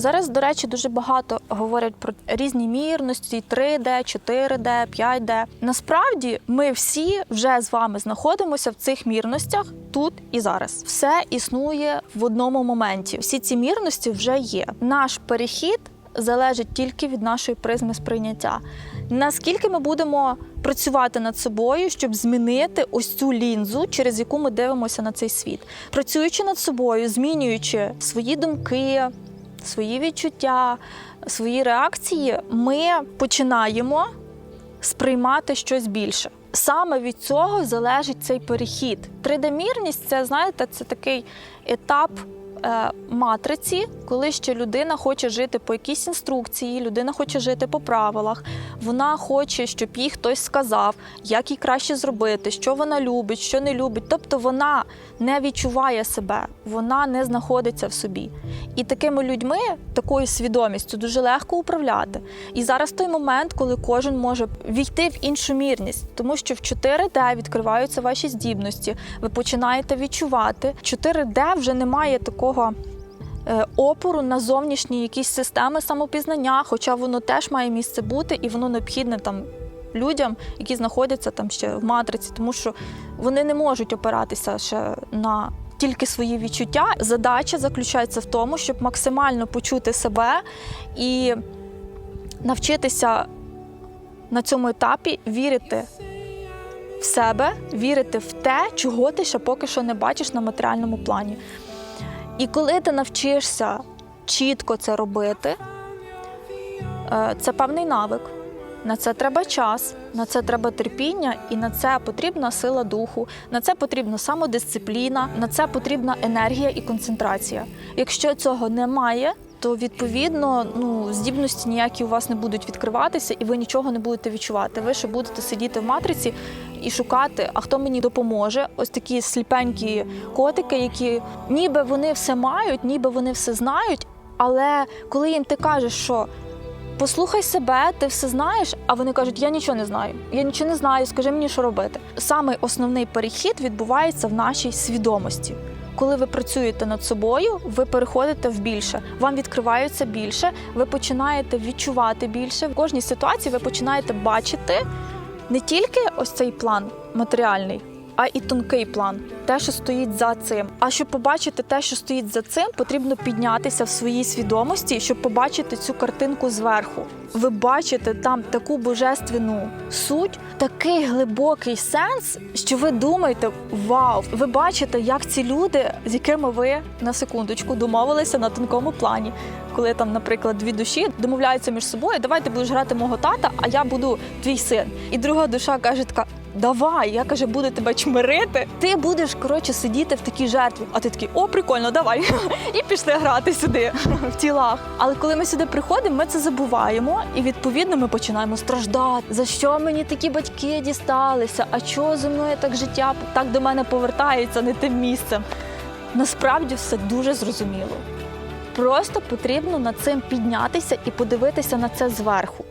Зараз, до речі, дуже багато говорять про різні мірності: 3D, 4D, 5D. Насправді, ми всі вже з вами знаходимося в цих мірностях тут і зараз. Все існує в одному моменті. Всі ці мірності вже є. Наш перехід залежить тільки від нашої призми сприйняття. Наскільки ми будемо працювати над собою, щоб змінити ось цю лінзу, через яку ми дивимося на цей світ, працюючи над собою, змінюючи свої думки, свої відчуття, свої реакції, ми починаємо сприймати щось більше. Саме від цього залежить цей перехід. 3D-мірність це, знаєте, це такий етап матриці, коли ще людина хоче жити по якійсь інструкції, людина хоче жити по правилах. Вона хоче, щоб їй хтось сказав, як їй краще зробити, що вона любить, що не любить. Тобто вона не відчуває себе, вона не знаходиться в собі. І такими людьми, такою свідомістю, дуже легко управляти. І зараз той момент, коли кожен може війти в іншу мірність, тому що в 4D відкриваються ваші здібності, ви починаєте відчувати. 4D вже немає такого. Е, Опору на зовнішні якісь системи самопізнання, хоча воно теж має місце бути, і воно необхідне там людям, які знаходяться там ще в матриці, тому що вони не можуть опиратися ще на тільки свої відчуття. Задача заключається в тому, щоб максимально почути себе і навчитися на цьому етапі вірити в себе, вірити в те, чого ти ще поки що не бачиш на матеріальному плані. І коли ти навчишся чітко це робити, е, це певний навик. На це треба час, на це треба терпіння, і на це потрібна сила духу, на це потрібна самодисципліна, на це потрібна енергія і концентрація. Якщо цього немає, то відповідно ну, здібності ніякі у вас не будуть відкриватися, і ви нічого не будете відчувати. Ви ще будете сидіти в матриці і шукати, а хто мені допоможе. Ось такі сліпенькі котики, які ніби вони все мають, ніби вони все знають. Але коли їм ти кажеш, що послухай себе, ти все знаєш, а вони кажуть, я нічого не знаю, я нічого не знаю, скажи мені, що робити. Саме основний перехід відбувається в нашій свідомості. Коли ви працюєте над собою, ви переходите в більше, вам відкриваються більше, ви починаєте відчувати більше. В кожній ситуації ви починаєте бачити не тільки ось цей план матеріальний, а і тонкий план, те, що стоїть за цим. А щоб побачити те, що стоїть за цим, потрібно піднятися в своїй свідомості, щоб побачити цю картинку зверху. Ви бачите там таку божественну суть, такий глибокий сенс, що ви думаєте, вау! Ви бачите, як ці люди, з якими ви на секундочку домовилися на тонкому плані. Коли там, наприклад, дві душі домовляються між собою, давай ти будеш грати мого тата, а я буду твій син. І друга душа каже така. Давай, я каже, буду тебе чмирити. Ти будеш коротше сидіти в такій жертві. А ти такий, о, прикольно, давай. І пішли грати сюди в тілах. Але коли ми сюди приходимо, ми це забуваємо, і відповідно ми починаємо страждати. За що мені такі батьки дісталися? А чого зі мною так життя так до мене повертається не тим місцем? Насправді все дуже зрозуміло. Просто потрібно над цим піднятися і подивитися на це зверху.